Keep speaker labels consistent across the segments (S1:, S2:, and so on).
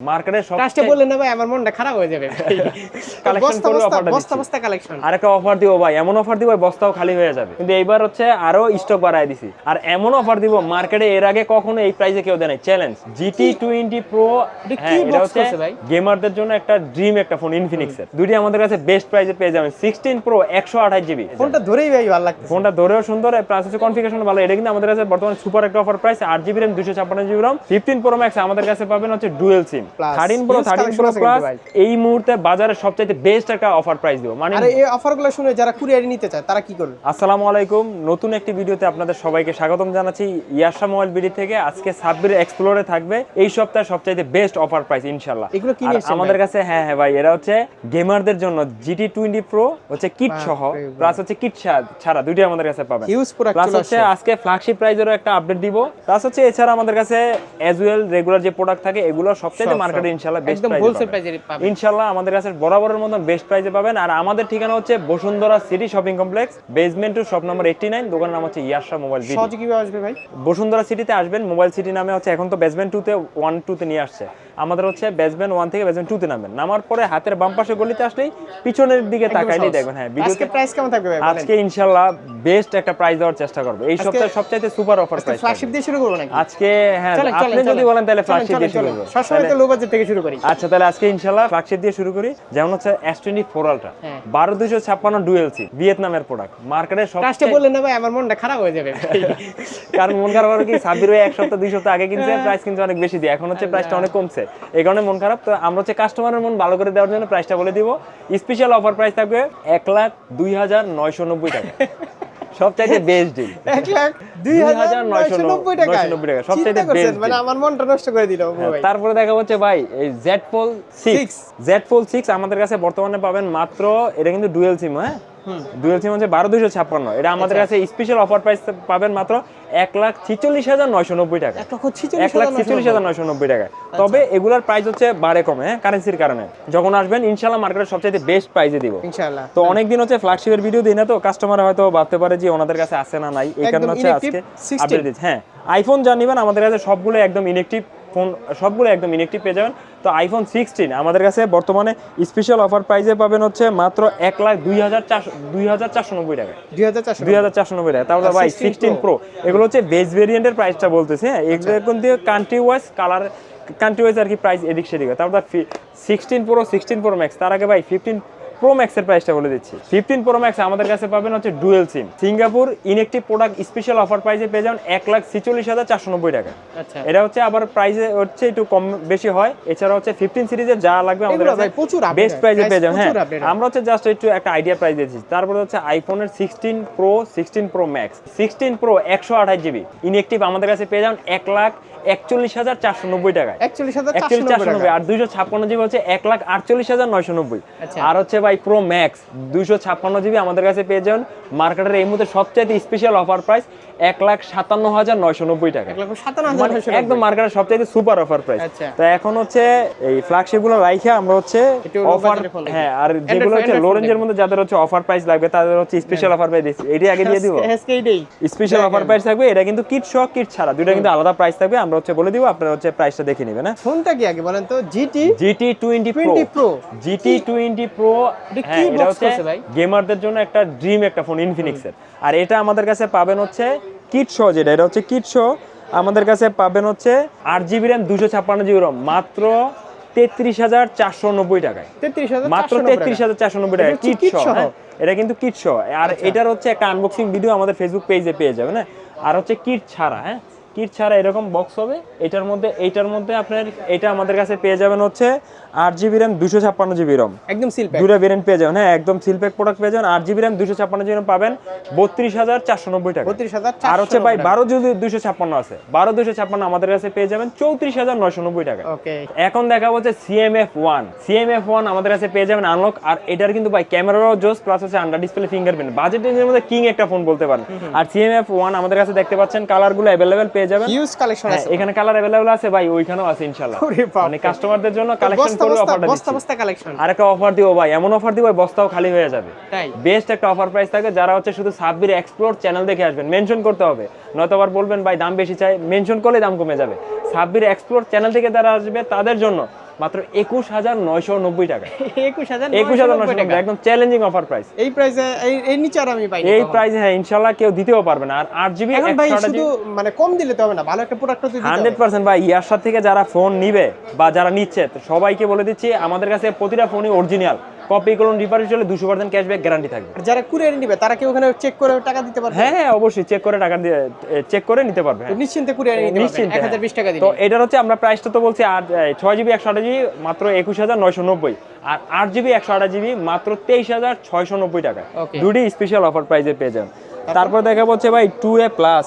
S1: মার্কেটে সবচেয়ে
S2: বললেন না ভাই আমার মনটা খারাপ হয়ে যাবে।
S1: Collection
S2: বস্তা বস্তা বস্তা কালেকশন
S1: আরেকটা অফার দিব ভাই এমন অফার দিব বস্তাও খালি হয়ে যাবে। কিন্তু এইবার হচ্ছে আরও স্টক বাড়ায় দিছি। আর এমন অফার দিব মার্কেটে এর আগে কখনো এই প্রাইসে কেউ দেয় নাই। চ্যালেঞ্জ জিটি টোয়েন্টি প্রো
S2: এটা কি
S1: হ্যাঁ এটা হচ্ছে
S2: ভাই?
S1: গেমারদের জন্য একটা ড্রিম একটা ফোন ইনফিনিক্স এর। দুটি আমাদের কাছে বেস্ট প্রাইসে পেয়ে যাবেন। সিক্সটিন প্রো একশো আঠাশ জিবি
S2: ফোনটা ধরেই ভাই ভালো লাগতেছে।
S1: ফোনটা ধরেও সুন্দর প্লাস হচ্ছে কনফিগারেশন ভালো। এটা কিন্তু আমাদের কাছে বর্তমানে সুপার একটা অফার প্রাইস আট জিবি র্যাম দুশো ছাপ্পান্ন GB RAM fifteen pro max আমাদের কাছে পাবেন হচ্ছে dual SIM thirteen pro thirteen pro plus এই মুহূর্তে বাজারে সবচাইতে বেস্ট একটা অফার প্রাইস দিব। মানে
S2: এই অফারগুলো শুনে যারা কুরিয়ারে নিতে চায় তারা কি করবে?
S1: আসসালামু আলাইকুম। নতুন একটি ভিডিওতে আপনাদের সবাইকে স্বাগতম জানাচ্ছি ইয়াশা মোবাইল বিডি থেকে। আজকে সাব্বির এক্সপ্লোরে থাকবে। এই সপ্তাহে সবচাইতে বেস্ট অফার প্রাইস
S2: এগুলো কি
S1: আমাদের কাছে হ্যাঁ হ্যাঁ ভাই এরা হচ্ছে গেমারদের জন্য জিটি টোয়েন্টি প্রো হচ্ছে কিট সহ। প্লাস হচ্ছে কিট ছাড়া দুইটাই আমাদের কাছে পাবেন।
S2: হিউজ প্রোডাক্ট
S1: প্লাস হচ্ছে আজকে ফ্ল্যাগশিপ প্রাইজেরও একটা আপডেট দিব। প্লাস হচ্ছে এছাড়া আমাদের কাছে অ্যাজ ওয়েল রেগুলার যে প্রোডাক্ট থাকে এগুলো সবচাইতে
S2: সব,
S1: মার্কেটে। ইনশাআল্লাহ বেস্ট
S2: একদম হোলসেল প্রাইসে পাবেন।
S1: আমাদের কাছে বরাবরের মতন বেস্ট প্রাইসে পাবেন। আর আমাদের ঠিকানা হচ্ছে Bashundhara city shopping complex basement two shop নম্বর এইটটি নাইন দোকানের নাম হচ্ছে ইয়াশা মোবাইল বিডি
S2: সহজে কীভাবে আসবে ভাই?
S1: বসুন্ধরা সিটিতে আসবেন মোবাইল সিটি নামে হচ্ছে এখন তো বেসমেন্ট টুতে ওয়ান টুতে নিয়ে আসছে। আমাদের হচ্ছে বেসমেন্ট ওয়ান থেকে বেসমেন্ট টুতে নামবেন নামার পরে হাতের বাম পাশে গলিতে আসলেই পিছনের দিকে তাকাইলেই দেখবেন হ্যাঁ ভিডিওতে
S2: প্রাইস কেমন থাকবে ভাই
S1: আজকে ইনশাল্লাহ বেস্ট একটা প্রাইস দেওয়ার চেষ্টা করব। এই সপ্তাহে সবচাইতে সুপার অফার প্রাইস
S2: ফ্ল্যাগশিপ দিয়ে শুরু করব নাকি?
S1: আজকে হ্যাঁ আপনি যদি বলেন তাহলে ফ্ল্যাগশিপ দিয়ে শুরু। করব।
S2: সবসময় তো বাজেট থেকে শুরু করি।
S1: আচ্ছা তাহলে আজকে ফ্ল্যাগশিপ দিয়ে শুরু করি। যেমন হচ্ছে এস টোয়েন্টি ফোর আলট্রা
S2: হ্যাঁ।
S1: বারো দুশো ছাপ্পান্ন ডুয়েল সি ভিয়েতনামের প্রোডাক্ট মার্কেটের সব
S2: কাজটা বললেন না ভাই আমার মনটা খারাপ হয়ে যাবে।
S1: কারণ মন খারাপ কি? সাব্বির ভাই এক সপ্তাহ দুই সপ্তাহ আগে কিনছে প্রাইস কিন্তু অনেক বেশি দিয়ে। এখন হচ্ছে প্রাইসটা অনেক কমছে। এই কারণে মন খারাপ। তো আমরা হচ্ছে কাস্টমারের মন ভালো করে দেওয়ার জন্য প্রাইসটা বলে দিব। স্পেশাল অফার প্রাইস থাকবে এক লাখ দুই হাজার নয়শো নব্বই টাকা। সবচাইতে বেস্ট ডিল
S2: এক লাখ দুই হাজার নয়শো নব্বই টাকা
S1: 990 টাকা, সবচাইতে best deal।
S2: আমার মনটা নষ্ট করে দিল ভাই
S1: তারপরে দেখা হচ্ছে ভাই এই Z fold six Z fold six আমাদের কাছে বর্তমানে পাবেন মাত্র এটা কিন্তু ডুয়েল সিম হ্যাঁ? ডুয়েল সিম হচ্ছে বারো দুইশো ছাপ্পান্ন। এটা আমাদের। কাছে স্পেশাল অফার প্রাইস পাবেন মাত্র এক লাখ ছিচল্লিশ হাজার নয়শো নব্বই টাকা
S2: এক লক্ষ ছিচল্লিশ
S1: এক লাখ ছিচল্লিশ হাজার নয়শো নব্বই টাকা তবে এগুলার প্রাইস হচ্ছে বারে কমে হ্যাঁ? কারেন্সির কারণে। যখন আসবেন ইনশাল্লাহ মার্কেটের সবচেয়ে বেস্ট প্রাইসে দিব। তো অনেকদিন হচ্ছে ফ্ল্যাগশিপের ভিডিও দিই না তো কাস্টমার হয়তো ভাবতে পারে যে ওনাদের কাছে আছে না নাই এই কারণে হচ্ছে
S2: inactive
S1: আজকে
S2: 16
S1: আপডেট দিচ্ছি হ্যাঁ। আইফোন যা নিবেন আমাদের কাছে সবগুলো একদম ইনেকটিভ ফোন সবগুলো একদম ইনেকটিভ পেয়ে যাবেন। তো আইফোন সিক্সটিন আমাদের কাছে বর্তমানে স্পেশাল অফার প্রাইসে পাবেন হচ্ছে মাত্র এক লাখ দুই হাজার চারশো দুই হাজার চারশো নব্বই টাকা।
S2: দুই হাজার চারশো
S1: নব্বই। টাকা। তারপরে ভাই সিক্সটিন প্রো এগুলো হচ্ছে বেস ভেরিয়েন্টের প্রাইসটা বলতেছে হ্যাঁ। এগুলো এখন দিয়ে country wise colour country wise আর কি প্রাইস এদিক সেদিক। তারপর sixteen pro sixteen pro max তার আগে ভাই ফিফটিন প্রো ম্যাক্সের প্রাইসটা বলে দিচ্ছি। ফিফটিন প্রো ম্যাক্স আমাদের কাছে পাবেন হচ্ছে dual SIM Singapore inactive product special offer প্রাইসে পেয়ে যাবেন এক লাখ ছিচল্লিশ হাজার চারশো নব্বই টাকা।
S2: আচ্ছা।
S1: এটা হচ্ছে আবার প্রাইসে হচ্ছে একটু কম বেশি হয়। এছাড়া হচ্ছে ফিফটিন সিরিজের যা লাগবে আমাদের কাছে
S2: প্রচুর
S1: বেস্ট প্রাইসে পেয়ে যাবেন। হ্যাঁ। আমরা হচ্ছে জাস্ট একটু একটা আইডিয়া প্রাইস দিয়েছি। তারপরে হচ্ছে আইফোনের sixteen pro sixteen pro max sixteen pro একশো আঠাশ জিবি ইনএক্টিভ আমাদের কাছে পেয়ে যাবেন এক লাখ একচল্লিশ হাজার চারশো নব্বই টাকায়।
S2: একচল্লিশ হাজার চারশো
S1: চারশো নব্বই আর দুইশো ছাপ্পান্ন জিবি হচ্ছে এক লাখ আটচল্লিশ হাজার নয়শো নব্বই।
S2: আচ্ছা।
S1: আর হচ্ছে ভাই প্রো ম্যাক্স দুইশো ছাপ্পান্ন জিবি আমাদের কাছে পেয়ে যাবেন। মার্কেটের এই মুহূর্তে সবচাইতে স্পেশাল অফার প্রাইস এক লাখ সাতান্ন হাজার নয়শো নব্বই টাকা। মানে একদম মার্কেটের সবচাইতে সুপার অফার প্রাইস। তো এখন হচ্ছে এই ফ্ল্যাগশিপগুলো রাইখে আমরা হচ্ছে অফার। হ্যাঁ আর যেগুলো হচ্ছে
S2: Android
S1: লো রেঞ্জের মধ্যে যাদের হচ্ছে অফার প্রাইস লাগবে তাদের হচ্ছে স্পেশাল অফার প্রাইস দিচ্ছি। এটি আগে দিয়ে দিব। স্পেশাল অফার প্রাইস থাকবে এটা কিন্তু কিট সহ কিট ছাড়া। দুইটা কিন্তু আলাদা প্রাইস থাকবে আমরা হচ্ছে বলে দিব আপনারা হচ্ছে প্রাইসটা দেখে নেবেন হ্যাঁ?
S2: ফোনটা কি আগে বলেন তো? GT
S1: GT twenty pro GT twenty pro
S2: কি
S1: হ্যাঁ
S2: করছে ভাই?
S1: গেমারদের জন্য একটা ড্রিম একটা ফোন ইনফিনিক্সের আর এটা আমাদের কাছে পাবেন হচ্ছে কিট সহ যেটা এটা হচ্ছে কিট সহ আমাদের কাছে পাবেন হচ্ছে আট জিবি র্যাম দুশো ছাপ্পান্ন জিবি রম মাত্র তেত্রিশ হাজার চারশো নব্বই টাকায় মাত্র তেত্রিশ হাজার চারশো নব্বই টাকা কিট সহ? হ্যাঁ। এটা কিন্তু কিট সহ আর
S2: আচ্ছা।
S1: এটার হচ্ছে একটা আনবক্সিং ভিডিও আমাদের ফেসবুক পেজে পেয়ে যাবেন হ্যাঁ আর হচ্ছে কিট ছাড়া হ্যাঁ কিট ছাড়া এরকম বক্স হবে। এটার মধ্যে এইটার মধ্যে আপনার এটা আমাদের কাছে পেয়ে যাবেন হচ্ছে আট জিবি র্যাম দুশো ছাপ্পান্ন জিবি রম
S2: একদম সিল
S1: দুটো ভেরিয়েন্ট পেয়ে যাবেন হ্যাঁ একদম সিলপ্যাক প্রোডাক্ট পেয়ে যাবেন। আট জিবি র্যাম দুশো ছাপ্পান্ন জিবি পাবেন বত্রিশ হাজার চারশো নব্বই টাকা।
S2: বত্রিশ হাজার
S1: আর হচ্ছে ভাই বারো যদি দুশো ছাপ্পান্ন আছে বারো দুশো ছাপ্পান্ন আমাদের কাছে পেয়ে যাবেন চৌত্রিশ হাজার নয়শো নব্বই টাকা। এখন দেখা হচ্ছে সিএমএফ ওয়ান সিএমএফ ওয়ান আমাদের কাছে পেয়ে যাবেন আনলক আর এটার কিন্তু ভাই ক্যামেরাও জোস প্লাস হচ্ছে আন্ডার ডিসপ্লে ফিঙ্গারপ্রিন্ট বাজেট রেঞ্জের মধ্যে কিং একটা ফোন বলতে পারেন। আর সিএমএফ ওয়ান আমাদের কাছে দেখতে পাচ্ছেন কালারগুলো অ্যাভেলেবেল পেয়ে যাবেন।
S2: হিউজ কালেকশন
S1: হ্যাঁ,
S2: আছে।
S1: এখানে কালার अवेलेबल আছে ভাই ওইখানেও আছে
S2: ইনশাআল্লাহ।
S1: মানে কাস্টমারদের জন্য কালেকশন করে অফারটা
S2: বস্তা
S1: দিচ্ছি।
S2: বস্তা কালেকশন
S1: আর একটা অফার দিব ভাই এমন অফার দিব ভাই বস্তাও খালি হয়ে যাবে।
S2: তাই।
S1: বেস্ট একটা অফার প্রাইস থাকে যারা হচ্ছে শুধু সাব্বির এক্সপ্লোর চ্যানেল দেখে আসবেন। মেনশন করতে হবে। নয়তো আবার বলবেন ভাই দাম বেশি চাই। মেনশন করলে দাম কমে যাবে। সাব্বির এক্সপ্লোর চ্যানেল থেকে যারা আসবে তাদের জন্য মাত্র একুশ হাজার নয়শো নব্বই টাকা।
S2: একুশ হাজার
S1: একুশ হাজার নয়শো
S2: টাকা
S1: একদম চ্যালেঞ্জিং অফার প্রাইস
S2: এই প্রাইসে এই নিচে আর আমি পাই
S1: এই প্রাইসে হ্যাঁ ইনশাল্লাহ কেউ দিতেও পারবে না। আর আট জিবি
S2: এখন ভাই শুধু মানে কম দিলে তো হবে না ভালো একটা প্রোডাক্ট তো দিতে
S1: হান্ড্রেড পার্সেন্ট ভাই ইয়ারশার থেকে যারা ফোন নিবে বা যারা নিচ্ছে সবাইকে বলে দিচ্ছি আমাদের কাছে প্রতিটা ফোনই অরিজিনাল কপি করুন রিপারিশ হলে দুশো পার্সেন্ট ক্যাশব্যাক গ্যারান্টি থাকবে।
S2: যারা কুরিয়ার নিবে তারা কি ওখানে চেক করে টাকা দিতে পারবে?
S1: হ্যাঁ হ্যাঁ অবশ্যই চেক করে টাকা দিয়ে চেক করে নিতে পারবে হ্যাঁ।
S2: নিশ্চিন্তে কুরিয়ার নিতে
S1: নিশ্চিন্তে
S2: এক হাজার বিশ টাকা
S1: তো এটার হচ্ছে আমরা প্রাইসটা তো বলছি আট ছয় জিবি একশো আঠাশ জিবি মাত্র একুশ হাজার নয়শো নব্বই। আর আট জিবি একশো আঠাশ জিবি মাত্র তেইশ হাজার ছয়শো নব্বই টাকা দুটি স্পেশাল অফার প্রাইসে পেয়ে যান তারপর? দেখা হচ্ছে ভাই টু এ প্লাস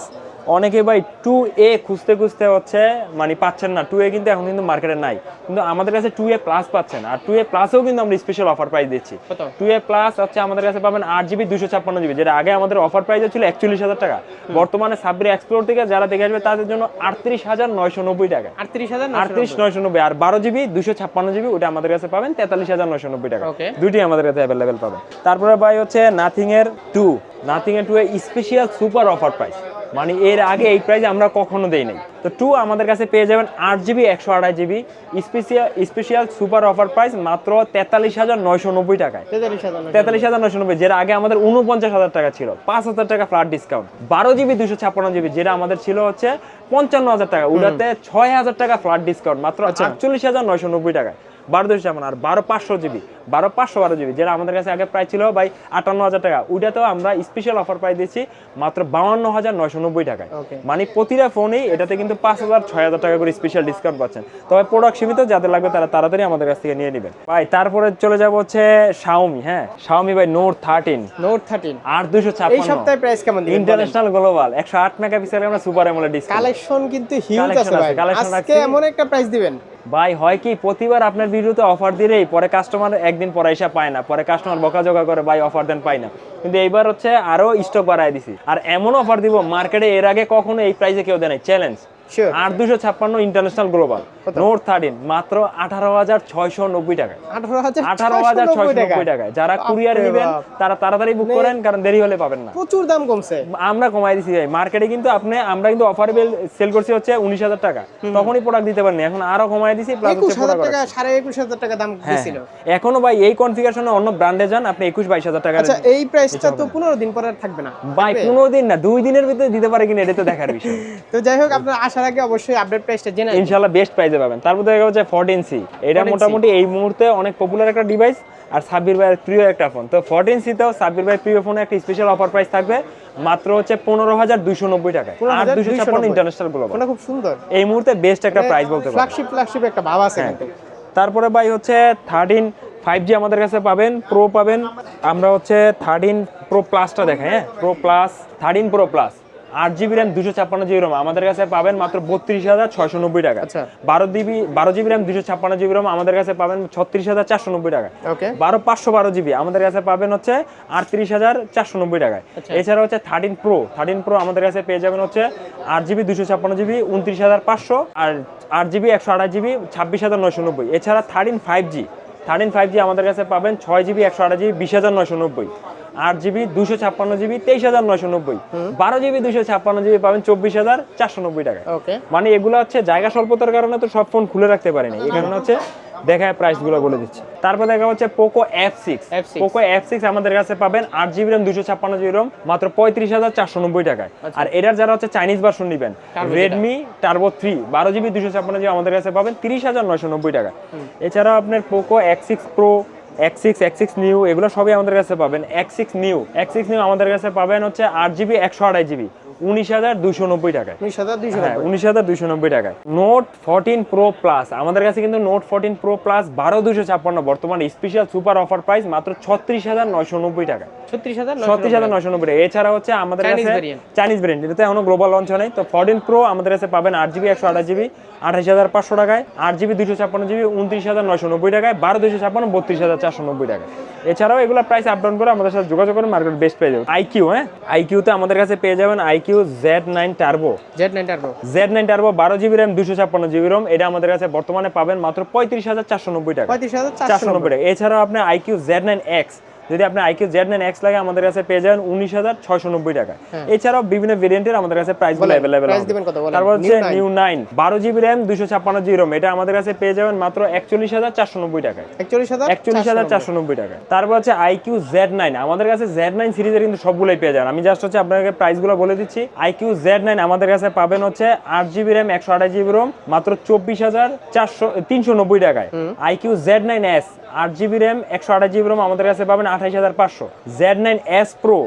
S1: অনেকে ভাই টু এ খুঁজতে খুঁজতে হচ্ছে মানে পাচ্ছেন না। টু এ কিন্তু এখন কিন্তু মার্কেটে নাই। কিন্তু আমাদের কাছে টু এ প্লাস পাচ্ছেন। আর টু এ প্লাসেও কিন্তু আমরা স্পেশাল অফার প্রাইস দিচ্ছি। টু এ প্লাস হচ্ছে আমাদের কাছে পাবেন আট জিবি দুশো ছাপ্পান্ন জিবি যেটা আগে আমাদের অফার প্রাইস ছিল একচল্লিশ হাজার টাকা। বর্তমানে সাবরি এক্সপ্লোর থেকে যারা দেখে আসবে তাদের জন্য আটত্রিশ হাজার নয়শো নব্বই টাকা।
S2: আটত্রিশ হাজার
S1: আটত্রিশ নয়শো নব্বই। আর বারো জিবি দুশো ছাপ্পান্ন জিবি ওটা আমাদের কাছে পাবেন তেতাল্লিশ হাজার নয়শো নব্বই টাকা। দুটি আমাদের কাছে অ্যাভেলেবেল পাবেন। তারপরে ভাই হচ্ছে নাথিং এর টু নাথিং এর two A special super offer price মানে এর আগে এই প্রাইস আমরা কখনো দেই নাই তো টু আমাদের কাছে পেয়ে যাবেন আট জিবি একশো আড়াই GB special special super offer price মাত্র তেতাল্লিশ হাজার নয়শো নব্বই টাকায়।
S2: তেতাল্লিশ হাজার
S1: তেতাল্লিশ হাজার নয়শো নব্বই যেটা আগে আমাদের উনপঞ্চাশ হাজার টাকা ছিল পাঁচ হাজার টাকা ফ্ল্যাট ডিসকাউন্ট বারো জিবি দুশো ছাপ্পান্ন জিবি যেটা আমাদের ছিল হচ্ছে পঞ্চান্ন হাজার টাকা। ওটাতে ছয় হাজার টাকা ফ্ল্যাট ডিসকাউন্ট মাত্র আটচল্লিশ হাজার নয়শো নব্বই টাকায়। বারো দুশো ছাপ্পান্ন আর বারো পাঁচশো জিবি বারো পাঁচশো বারো জিবি যেটা আমাদের কাছে আগে প্রাইস ছিল ভাই আটান্ন হাজার টাকা। ওইটাতেও আমরা স্পেশাল অফার প্রাইস দিচ্ছি মাত্র বাউান্ন হাজার নয়শো নব্বই টাকায়। মানে প্রতিটা ফোনেই এটাতে কিন্তু পাঁচ হাজার ছয় হাজার টাকা করে স্পেশাল ডিসকাউন্ট পাচ্ছেন। তবে প্রোডাক্ট সীমিত যাদের লাগবে তারা তাড়াতাড়ি আমাদের কাছ থেকে নিয়ে নেবেন। ভাই তারপরে চলে যাব হচ্ছে শাওমি হ্যাঁ? শাওমি ভাই নোট থার্টিন
S2: নোট থার্টিন
S1: আট দুশো
S2: এই
S1: ছাপ্পান্ন
S2: সপ্তাহে প্রাইস কেমন
S1: ইন্টারন্যাশনাল গ্লোবাল একশো আট মেগাপিক্সেল আমরা সুপার এমোলেড ডিসপ্লে
S2: কালেকশন কিন্তু হিউজ আছে ভাই। আজকে এমন একটা প্রাইস দিবেন।
S1: ভাই, হয় কি প্রতিবার আপনার ভিডিওতে অফার দিলেই পরে কাস্টমার একদিন পরে এসে পায় না, পরে কাস্টমার বকাঝকা করে, ভাই অফার দেন, পায় না। কিন্তু এইবার হচ্ছে আরও স্টক বাড়ায় দিছি। আর এমন অফার দিব মার্কেটে এর আগে কখনো এই প্রাইসে কেউ দেয় চ্যালেঞ্জ আট দুশো ছাপ্পান্ন ইন্টারন্যাশনাল গ্লোবাল নোট থার্টিন মাত্র আঠারো হাজার ছয়শো নব্বই টাকা
S2: আঠারো হাজার
S1: ছয়শো নব্বই টাকায়। যারা কুরিয়ার নেবেন তারা তাড়াতাড়ি বুক করেন কারণ দেরি হলে পাবেন না।
S2: প্রচুর দাম কমছে।
S1: আমরা কমাই দিছি ভাই। মার্কেটে কিন্তু আপনি আমরা কিন্তু অফারেবল সেল করছি হচ্ছে উনিশ হাজার টাকা। তখনই প্রোডাক্ট দিতে পারেন এখন আরও কমাই দিছি প্লাস
S2: টাকা সাড়ে একুশ হাজার টাকা দাম
S1: হ্যাঁ। এখনও ভাই এই কনফিগারেশনে অন্য ব্র্যান্ডে যান আপনি একুশ বাইশ হাজার টাকা
S2: আচ্ছা এই প্রাইসটা তো পনেরো দিন পরে থাকবে না।
S1: ভাই? পনেরো দিন না দুই দিনের ভিতরে দিতে পারে কিনা এটা তো দেখার বিষয়।
S2: তো যাই হোক আপনার আসার আগে অবশ্যই আপডেট প্রাইসটা জেনে নিন।
S1: ইনশাল্লাহ বেস্ট প্রাইসে পাবেন। তারপর দেখা যাচ্ছে ফোরটিন সি এটা মোটামুটি এই মুহূর্তে অনেক পপুলার একটা ডিভাইস আর সাব্বির ভাইয়ের প্রিয় একটা ফোন তো ফোরটিন সিতেও সাব্বির ভাইয়ের প্রিয় ফোনে একটা স্পেশাল অফার প্রাইস থাকবে মাত্র হচ্ছে পনেরো হাজার দুইশো নব্বই টাকা আর দুশো ছাপ্পান্ন
S2: 15,290
S1: ইন্টারন্যাশনাল গ্লোবাল
S2: ফোনটা খুব সুন্দর।
S1: এই মুহূর্তে বেস্ট একটা প্রাইস বলতে পারেন
S2: ফ্ল্যাগশিপ ফ্ল্যাগশিপ একটা ভাব আছে
S1: হ্যাঁ।
S2: কিন্তু।
S1: তারপরে ভাই হচ্ছে থার্টিন ফাইভ জি আমাদের কাছে পাবেন প্রো পাবেন। আমরা হচ্ছে থার্টিন প্রো প্লাসটা দেখাই হ্যাঁ। Pro plus thirteen pro plus আট জিবি র্যাম দুশো ছাপ্পান্ন জিবি রোম। আমাদের কাছে পাবেন মাত্র বত্রিশ হাজার ছয়শো নব্বই টাকা।
S2: আচ্ছা।
S1: বারো জিবি বারো জিবি র্যাম দুশো ছাপ্পান্ন জিবি রোম আমাদের কাছে পাবেন ছত্রিশ হাজার চারশো নব্বই টাকা।
S2: ওকে।
S1: বারো পাঁচশো বারো জিবি আমাদের কাছে পাবেন হচ্ছে আটত্রিশ হাজার চারশো নব্বই টাকায়।
S2: আচ্ছা।
S1: এছাড়া হচ্ছে থার্টিন প্রো থার্টিন প্রো আমাদের কাছে পেয়ে যাবেন হচ্ছে আট জিবি দুশো ছাপ্পান্ন জিবি উনত্রিশ হাজার পাঁচশো আর আট জিবি একশো আঠাশ জিবি ছাব্বিশ হাজার নয়শো নব্বই। এছাড়া thirteen five G thirteen five G আমাদের কাছে পাবেন ছয় জিবি একশো আঠাশ জিবি বিশ হাজার নয়শো নব্বই। আট জিবি দুশো ছাপ্পান্ন জিবি তেইশ হাজার নয়শো নব্বই। বারো জিবি দুশো ছাপ্পান্ন জিবি পাবেন চব্বিশ হাজার চারশো নব্বই টাকা মানে এগুলো হচ্ছে জায়গা স্বল্পতার কারণে তো সব ফোন খুলে রাখতে পারিনি। এই কারণে হচ্ছে দেখায় প্রাইসগুলো বলে দিচ্ছে। তারপর দেখা হচ্ছে Poco F six Poco F six আমাদের কাছে পাবেন আট জিবি র্যাম দুশো ছাপ্পান্ন জিবি রোম মাত্র পঁয়ত্রিশ হাজার চারশো নব্বই টাকায়। আর এটার যারা হচ্ছে চাইনিজ ভার্সন নেবেন রেডমি টার্বো থ্রি বারো জিবি দুশো ছাপ্পান্ন জিবি আমাদের কাছে পাবেন তিরিশ হাজার নয়শো নব্বই টাকা এছাড়াও আপনার Poco X six pro X six new এগুলো সবই আমাদের কাছে পাবেন। X six new X six new আমাদের কাছে পাবেন হচ্ছে আট জিবি একশো আড়াই জিবি উনিশ হাজার দুশো নব্বই টাকায়।
S2: উনিশ হাজার দুইশো
S1: হ্যাঁ দুশো নব্বই টাকায়। নোট ফোরটিন প্রো প্লাস আমাদের কাছে কিন্তু নোট ফোরটিন প্রো প্লাস বারো দুশো ছাপ্পান্ন বর্তমানে স্পেশাল সুপার অফার প্রাইস মাত্র ছত্রিশ হাজার নয়শো নব্বই টাকা
S2: ছত্রিশ হাজার
S1: ছত্রিশ হাজার নয়শো নব্বই টাকা এছাড়া হচ্ছে আমাদের কাছে চাইনিজ ব্র্যান্ড এটাতে এখনও গ্লোবাল লঞ্চ হয় তো ফোরটিন প্রো আমাদের কাছে পাবেন আট জিবি একশো আঠাশ জিবি আঠাশ হাজার পাঁচশো টাকায়। আট জিবি দুশো ছাপ্পান্ন জিবি উনত্রিশ হাজার নয়শো নব্বই টাকায়। বারো দুশো ছাপ্পান্ন বত্রিশ হাজার চারশো নব্বই টাকা এছাড়াও এগুলো প্রাইস আপ ডাউন করে আমাদের সাথে যোগাযোগ করে মার্কেট বেস্ট পেয়ে যাবেন। আইকিউ হ্যাঁ? আইকিউতে আমাদের কাছে পেয়ে যাবেন iQOO Z nine turbo
S2: Z nine turbo
S1: Z nine turbo বারো জিবি র্যাম দুশো ছাপ্পান্ন জিবি রোম এটা আমাদের কাছে বর্তমানে পাবেন মাত্র পঁয়ত্রিশ হাজার চারশো নব্বই টাকা।
S2: পঁয়ত্রিশ হাজার
S1: চারশো নব্বই। টাকা। এছাড়াও আপনি আইকিউ জেড নাইন এক্স যদি আপনি আইকিউ জেড নাইন এক্স লাগে আমাদের কাছে পেয়ে যাবেন উনিশ হাজার ছয়শো নব্বই টাকা। এছাড়াও বিভিন্ন ভেরিয়েন্টের আমাদের কাছে প্রাইসগুলো
S2: বলেন,
S1: অ্যাভেলেবেল? তারপর হচ্ছে নিউ নাইন বারো জিবি র্যাম দুশো ছাপ্পান্ন জিবি রোম এটা আমাদের কাছে পেয়ে যাবেন মাত্র একচল্লিশ হাজার চারশো নব্বই টাকায়।
S2: একচল্লিশ হাজার
S1: একচল্লিশ হাজার চারশো নব্বই টাকা তারপর হচ্ছে আইকিউ জেড নাইন আমাদের কাছে জেড নাইন সিরিজের কিন্তু সবগুলোই পেয়ে যান আমি জাস্ট হচ্ছে আপনাকে প্রাইসগুলো বলে দিচ্ছি। আইকিউ জেড নাইন আমাদের কাছে পাবেন হচ্ছে আট জিবি র্যাম একশো আঠাশ জিবি রোম মাত্র চব্বিশ হাজার চারশো তিনশো নব্বই টাকায়। আইকিউ জেড নাইন এস আট জিবি র্যাম একশো আঠাশ জিবি রোম আমাদের কাছে পাবেন আঠাশ হাজার পাঁচশো। Z nine S pro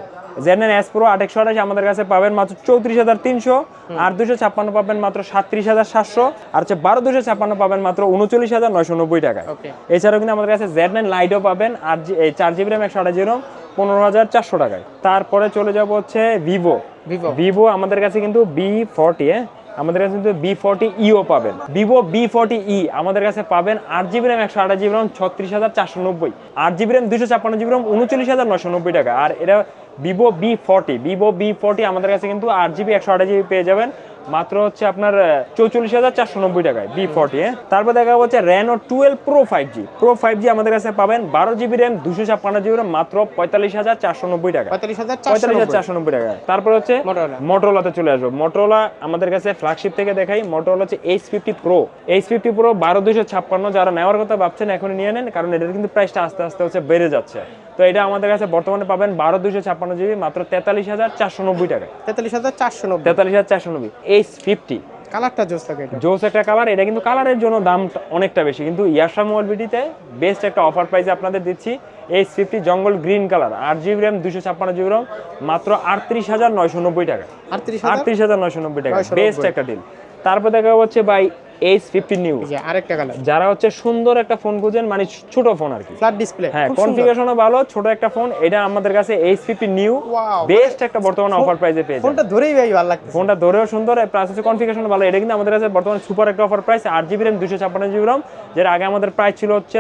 S1: Z nine S pro আঠাশ আমাদের কাছে পাবেন মাত্র চৌত্রিশ হাজার তিনশো। আর দুশো ছাপ্পান্ন পাবেন মাত্র সাতত্রিশ হাজার সাতশো। আর হচ্ছে বারো দুশো ছাপ্পান্ন পাবেন মাত্র উনচল্লিশ হাজার নয়শো নব্বই টাকায়। এছাড়াও কিন্তু আমাদের কাছে জেড নাইন লাইটও পাবেন আর এই চার জিবি র্যাম একশো আঠাশ জিবি পনেরো হাজার চারশো টাকায়। তারপরে চলে যাব হচ্ছে ভিভো
S2: ভিভো
S1: ভিভো আমাদের কাছে কিন্তু বি ফর্টি আমাদের কাছে কিন্তু বি ফোরটি ইও পাবেন। ভিভো বি ফোরটি ই আমাদের কাছে পাবেন আট জিবি র্যাম একশো আঠাশ জিবি র্যাম ছত্রিশ হাজার চারশো নব্বই। আট জিবি র্যাম দুশো ছাপ্পান্ন জিবি র্যাম উনচল্লিশ হাজার নশো নব্বই টাকা। আর এটা Vivo B forty Vivo B forty আমাদের কাছে কিন্তু আট জিবি একশো আঠাশ জিবি পেয়ে যাবেন। মাত্র হচ্ছে আপনার চৌচল্লিশ হাজার চারশো নব্বই টাকায় বি ফর্টি হ্যাঁ? তারপর দেখা হচ্ছে Reno twelve pro five G pro five G আমাদের কাছে পাবেন বারো জিবি র্যাম দুশো ছাপ্পান্ন জিবি র্যাম মাত্র পঁয়তাল্লিশ হাজার চারশো নব্বই টাকা
S2: পঁয়তাল্লিশ হাজার চারশো
S1: নব্বই টাকা তারপর হচ্ছে
S2: Motorola।
S1: মোটরোলাতে চলে আসব। মোটরোলা আমাদের কাছে ফ্ল্যাগশিপ থেকে দেখাই মোটরোলা হচ্ছে H fifty pro H fifty pro বারো দুশো ছাপ্পান্ন যারা নেওয়ার কথা ভাবছেন এখন নিয়ে নেন কারণ এটার কিন্তু প্রাইসটা আস্তে আস্তে হচ্ছে বেড়ে যাচ্ছে। তো এটা আমাদের কাছে বর্তমানে পাবেন বারো দুশো ছাপ্পান্ন জিবি মাত্র তেতাল্লিশ হাজার চারশো নব্বই টাকা
S2: তেতাল্লিশ হাজার চারশো নব্বই।
S1: তেতাল্লিশ হাজার চারশো নব্বই। এইচ ফিফটি
S2: কালারটা জোস থাকে
S1: জোস একটা কালার এটা কিন্তু কালারের জন্য দাম অনেকটা বেশি কিন্তু ইয়াশা মোবাইল বিডিতে বেস্ট একটা অফার প্রাইসে আপনাদের দিচ্ছি H fifty jungle green colour আট জিবি র্যাম দুশো ছাপ্পান্ন জিবি র্যাম মাত্র আটত্রিশ হাজার নয়শো নব্বই টাকা
S2: আটত্রিশ হাজার?
S1: নয়শো নব্বই টাকা বেস্ট একটা ডিল তারপর দেখা হচ্ছে ভাই এইচ নিউ
S2: আরেকটা কালার
S1: যারা হচ্ছে সুন্দর একটা ফোন খুঁজেন মানে ছোট ফোন আর কি।
S2: ফ্ল্যাট ডিসপ্লে
S1: হ্যাঁ কনফিগারেশনও ভালো ছোট একটা ফোন এটা আমাদের কাছে এইচ ফিফটি নিউ বেস্ট একটা বর্তমানে অফার প্রাইসে পেয়ে।
S2: ফোনটা ধরেই ভাই ভালো লাগছে
S1: ফোনটা ধরেও সুন্দর প্লাস হচ্ছে কনফিগারেশন ভালো এটা কিন্তু আমাদের কাছে বর্তমানে সুপার একটা অফার প্রাইস আট জিবি র্যাম দুশো ছাপ্পান্ন জিবি র্যাম যেটা আগে আমাদের প্রাইস ছিল হচ্ছে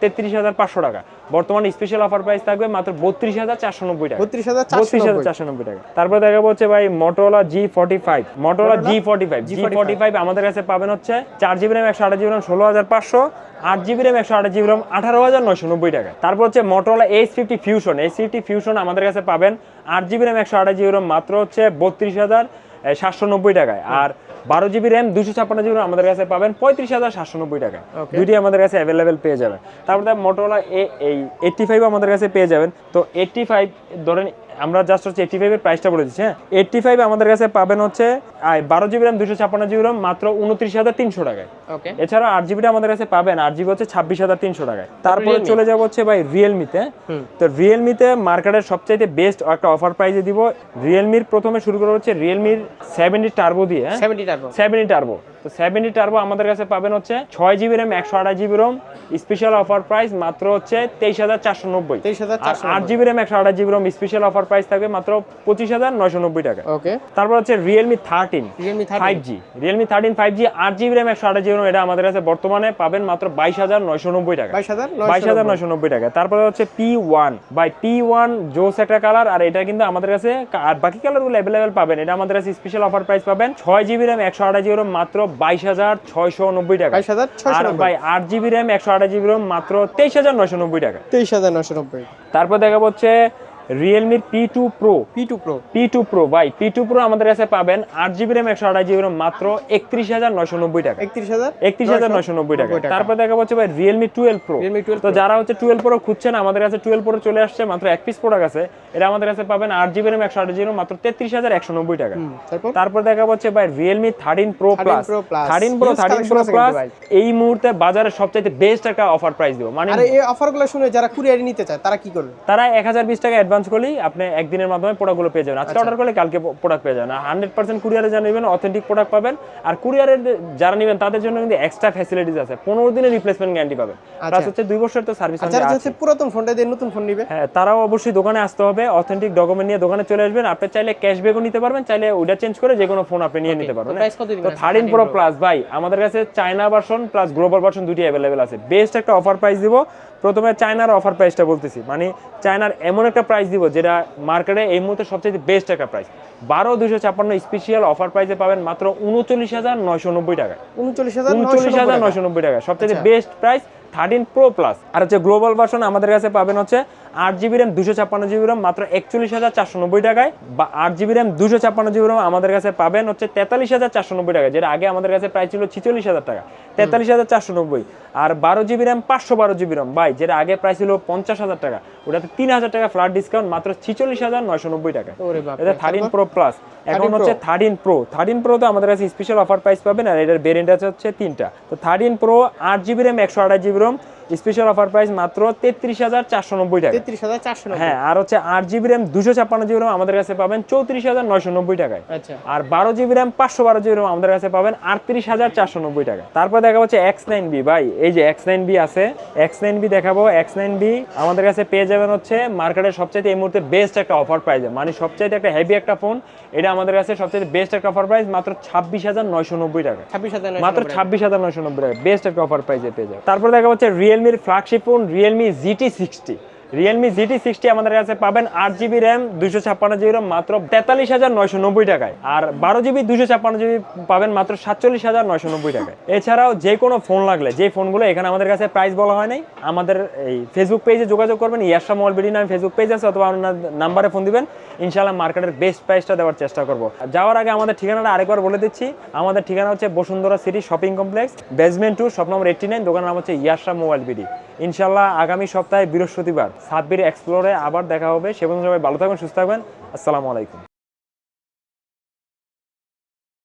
S1: তেত্রিশ হাজার পাঁচশো টাকা। বর্তমানে স্পেশাল অফার প্রাইস থাকবে মাত্র বত্রিশ হাজার চারশো নব্বই টাকা।
S2: বত্রিশ হাজার
S1: বত্রিশ হাজার চারশো নব্বই টাকা। তারপর দেখাবো হচ্ছে ভাই Motorola G forty five Motorola G forty five G forty five আমাদের কাছে পাবেন হচ্ছে চার জিবি র্যাম একশো আঠাশ জিবি র্যাম ষোলো হাজার পাঁচশো। আট জিবি র্যাম একশো আঠাশ জিবি র্যাম আঠারো হাজার নয়শো নব্বই টাকা। তারপর হচ্ছে Motorola H fifty fusion H fifty fusion আমাদের কাছে পাবেন আট জিবি র্যাম একশো আঠাশ জিবি র্যাম মাত্র হচ্ছে বত্রিশ হাজার সাতশো নব্বই টাকায়। আর বারো জিবি র্যাম দুশো ছাপ্পান্ন জিবি আমাদের কাছে পাবেন পঁয়ত্রিশ হাজার সাতশো নব্বই টাকায়।
S2: দুটি
S1: দুইটি আমাদের কাছে অ্যাভেলেবেল পেয়ে যাবেন। তারপরে মোটোলা এই এইটটি ফাইভ আমাদের কাছে পেয়ে যাবেন। তো এইটটি ফাইভ ধরেন আমরা জাস্ট হচ্ছে এইটটি ফাইভের প্রাইসটা বলে দিচ্ছি হ্যাঁ? এইটটি ফাইভ আমাদের কাছে পাবেন হচ্ছে বারো জিবি র্যাম দুশো ছাপ্পান্ন জিবি র্যাম মাত্র উনত্রিশ হাজার তিনশো টাকায়।
S2: ওকে
S1: এছাড়া আট জিবিটা আমাদের কাছে পাবেন আট জিবি হচ্ছে ছাব্বিশ হাজার তিনশো টাকায়। তারপরে চলে যাব হচ্ছে ভাই রিয়েলমিতে। তো রিয়েলমিতে মার্কেটের সবচাইতে বেস্ট একটা অফার প্রাইজে দিব রিয়েলমির প্রথমে শুরু করা হচ্ছে রিয়েলমির সেভেন্টি টার্বো দিয়ে
S2: সেভেন্টি টার্বো
S1: সেভেন্টি টার্বো তো সেভেন্টি টার্বো আমাদের কাছে পাবেন হচ্ছে ছয় জিবি র্যাম একশো আঠাশ GB ROM special offer price মাত্র হচ্ছে তেইশ হাজার চারশো নব্বই। আর আট জিবি র্যাম একশো আঠাশ GB ROM special offer price থাকবে মাত্র পঁচিশ হাজার নয়শো নব্বই টাকা।
S2: ওকে।
S1: তারপর হচ্ছে Realme thirteen five G Realme thirteen five G আট জিবি র্যাম একশো আঠাশ জিবি RAM, এটা আমাদের কাছে বর্তমানে পাবেন মাত্র বাইশ হাজার নয়শো নব্বই টাকা।
S2: বাইশ হাজার
S1: নয়শো নব্বই। টাকা। তারপরে হচ্ছে P one by P one জোস একটা কালার আর এটা কিন্তু আমাদের কাছে আর বাকি কালারগুলো অ্যাভেলেবেল পাবেন। এটা আমাদের কাছে স্পেশাল অফার প্রাইস পাবেন। ছয় জিবি র্যাম একশো আঠাশ জিবি মাত্র বাইশ হাজার ছয়শো নব্বই টাকা।
S2: বাইশ হাজার ছয়শো
S1: আর ভাই আট জিবি র্যাম একশো আঠাশ জিবি মাত্র তেইশ হাজার নয়শো নব্বই টাকা।
S2: তেইশ হাজার নয়শো নব্বই।
S1: তারপর দেখা হচ্ছে রিয়েলমির P two pro
S2: P two pro
S1: P two pro ভাই পি টু প্রো আমাদের কাছে পাবেন আট জিবি র্যাম একশো আঠাশ জিবি RAM মাত্র একত্রিশ হাজার নয়শো নব্বই টাকা।
S2: একত্রিশ হাজার
S1: একত্রিশ হাজার নয়শো নব্বই টাকা।
S2: 90
S1: তারপর দেখা হচ্ছে ভাই রিয়েলমি টুয়েলভ প্রো তো যারা হচ্ছে টুয়েলভ প্রো খুঁজছেন আমাদের কাছে টুয়েলভ প্রো চলে আসছে মাত্র এক পিস প্রোডাক্ট আছে। এটা আমাদের কাছে পাবেন আট জিবি র্যাম একশো আঠাশ জিবি মাত্র তেত্রিশ হাজার একশো নব্বই টাকা।
S2: তারপর?
S1: দেখা হচ্ছে ভাই Realme thirteen pro plus thirteen pro thirteen pro plus এই মুহূর্তে বাজারে সবচাইতে বেস্ট একটা অফার প্রাইস দিব। মানে
S2: এই অফারগুলো শুনে যারা কুরিয়ারে নিতে চায় তারা কি করবে?
S1: তারা এক হাজার বিশ টাকা অ্যাডভান্স করলেই আপনি একদিনের মাধ্যমে প্রোডাক্টগুলো পেয়ে যাবেন।
S2: আচ্ছা।
S1: আজকে অর্ডার করলে কালকে প্রোডাক্ট পেয়ে যাবেন। আর হান্ড্রেড পার্সেন্ট কুরিয়ারে যা নেবেন অথেন্টিক প্রোডাক্ট পাবেন। আর কুরিয়ারের যারা নেবেন তাদের জন্য কিন্তু এক্সট্রা ফ্যাসিলিটিস আছে। পনেরো দিনের রিপ্লেসমেন্ট গ্যারান্টি পাবেন। প্লাস হচ্ছে দুই বছর তো সার্ভিস
S2: যারা হচ্ছে পুরাতন ফোনটা দিয়ে নতুন ফোন নিবে।
S1: হ্যাঁ তারাও অবশ্যই দোকানে আসতে হবে। অথেন্টিক ডকুমেন্ট নিয়ে দোকানে চলে আসবেন। আপনি চাইলে ক্যাশব্যাকও নিতে পারবেন চাইলে ওইটা চেঞ্জ করে যে কোনো ফোন আপনি নিয়ে নিতে পারবেন। তো
S2: দিবেন
S1: থার্টিন প্রো প্লাস ভাই আমাদের কাছে China version plus global version দুটি অ্যাভেলেবেল আছে। বেস্ট একটা অফার প্রাইস দিব। প্রথমে চায়নার অফার প্রাইসটা বলতেছি। মানে চায়নার এমন একটা প্রাইস দিব যেটা মার্কেটে এই মুহূর্তে সবচেয়ে বেস্ট একটা প্রাইস বারো দুশো ছাপ্পান্ন স্পেশিয়াল অফার প্রাইসে পাবেন মাত্র উনচল্লিশ হাজার নয়শো নব্বই টাকা।
S2: উনচল্লিশ হাজার
S1: উনচল্লিশ হাজার নয়শো নব্বই টাকা। সবচেয়ে best price thirteen pro plus আর হচ্ছে গ্লোবাল ভার্সন আমাদের কাছে পাবেন হচ্ছে আট জিবি র্যাম দুশো ছাপ্পান্ন জিবি র্যাম মাত্র একচল্লিশ হাজার চারশো নব্বই টাকায়। বা আট জিবি র্যাম দুশো ছাপ্পান্ন জিবি র্যাম আমাদের কাছে পাবেন হচ্ছে তেতাল্লিশ হাজার চারশো নব্বই টাকা যেটা আগে আমাদের কাছে প্রায় ছিল ছিচল্লিশ হাজার টাকা। তেতাল্লিশ হাজার চারশো নব্বই। আর বারো জিবি র্যাম পাঁচশো বারো জিবি র্যাম ভাই যেটা আগে প্রায় ছিল পঞ্চাশ হাজার টাকা। ওটাতে তিন হাজার টাকা ফ্ল্যাট ডিসকাউন্ট মাত্র ছিচল্লিশ হাজার নয়শো নব্বই টাকা। এটা থার্টিন প্রো প্লাস এখন হচ্ছে। থার্টিন প্রো থার্টিন প্রো তো আমাদের কাছে স্পেশাল অফার প্রাইস পাবেন আর এটার ভেরিয়েন্ট আছে হচ্ছে তিনটা। তো থার্টিন প্রো আট জিবি র্যাম একশো আঠাশ GB ROM special offer price মাত্র তেত্রিশ হাজার চারশো নব্বই টাকা।
S2: তেত্রিশ হাজার চারশো
S1: হ্যাঁ আর হচ্ছে আট জিবি র্যাম দুশো ছাপ্পান্ন জিবি রোম আমাদের কাছে পাবেন চৌত্রিশ হাজার নয়শো নব্বই টাকায়।
S2: আচ্ছা।
S1: আর বারো জিবি র্যাম পাঁচশো বারো জিবি র্যাম আমাদের কাছে পাবেন আটত্রিশ হাজার চারশো নব্বই টাকা তারপর দেখা হচ্ছে এক্স নাইন বি। ভাই এই যে এক্স নাইন বি আছে এক্স নাইন বি দেখাবো। এক্স নাইন বি আমাদের কাছে পেয়ে যাবেন হচ্ছে মার্কেটের সবচাইতে এই মুহূর্তে বেস্ট একটা অফার প্রাইস মানে সবচাইতে একটা হেভি একটা ফোন এটা আমাদের কাছে সবচাইতে বেস্ট একটা অফার প্রাইস মাত্র ছাব্বিশ হাজার নয়শো নব্বই টাকা
S2: ছাব্বিশ হাজার
S1: মাত্র ছাব্বিশ হাজার নয়শো নব্বই টাকা বেস্ট একটা অফার প্রাইসে পেয়ে যাবে তারপর দেখা হচ্ছে রিয়েলমির flagship phone Realme GT sixty Realme GT sixty আমাদের কাছে পাবেন আট জিবি র্যাম দুশো ছাপ্পান্ন জিবি র্যাম মাত্র তেতাল্লিশ হাজার নয়শো নব্বই টাকায়। আর বারো জিবি দুশো ছাপ্পান্ন জিবি পাবেন মাত্র সাতচল্লিশ হাজার নয়শো নব্বই টাকায়। এছাড়াও যে কোনো ফোন লাগলে, যে ফোনগুলো এখানে আমাদের কাছে প্রাইস বলা হয় নাই, আমাদের এই ফেসবুক পেজে যোগাযোগ করবেন, ইয়াসা মোবাইল বিডি নামে ফেসবুক পেজ আছে, অথবা আপনার নাম্বারে ফোন দিবেন, ইনশাআল্লাহ মার্কেটের বেস্ট প্রাইসটা দেওয়ার চেষ্টা করব। যাওয়ার আগে আমাদের ঠিকানাটা আরেকবার বলে দিচ্ছি, আমাদের ঠিকানা হচ্ছে Bashundhara city shopping complex basement two shop নম্বর এইটটি নাইন দোকানের নাম হচ্ছে ইয়াসা মোবাইল বিডি ইনশাল্লাহ আগামী সপ্তাহে বৃহস্পতিবার সাতবির এক্সপ্লোরে আবার দেখা হবে। সে পর্যন্ত সবাই ভালো থাকবেন সুস্থ থাকবেন। আসসালামু আলাইকুম।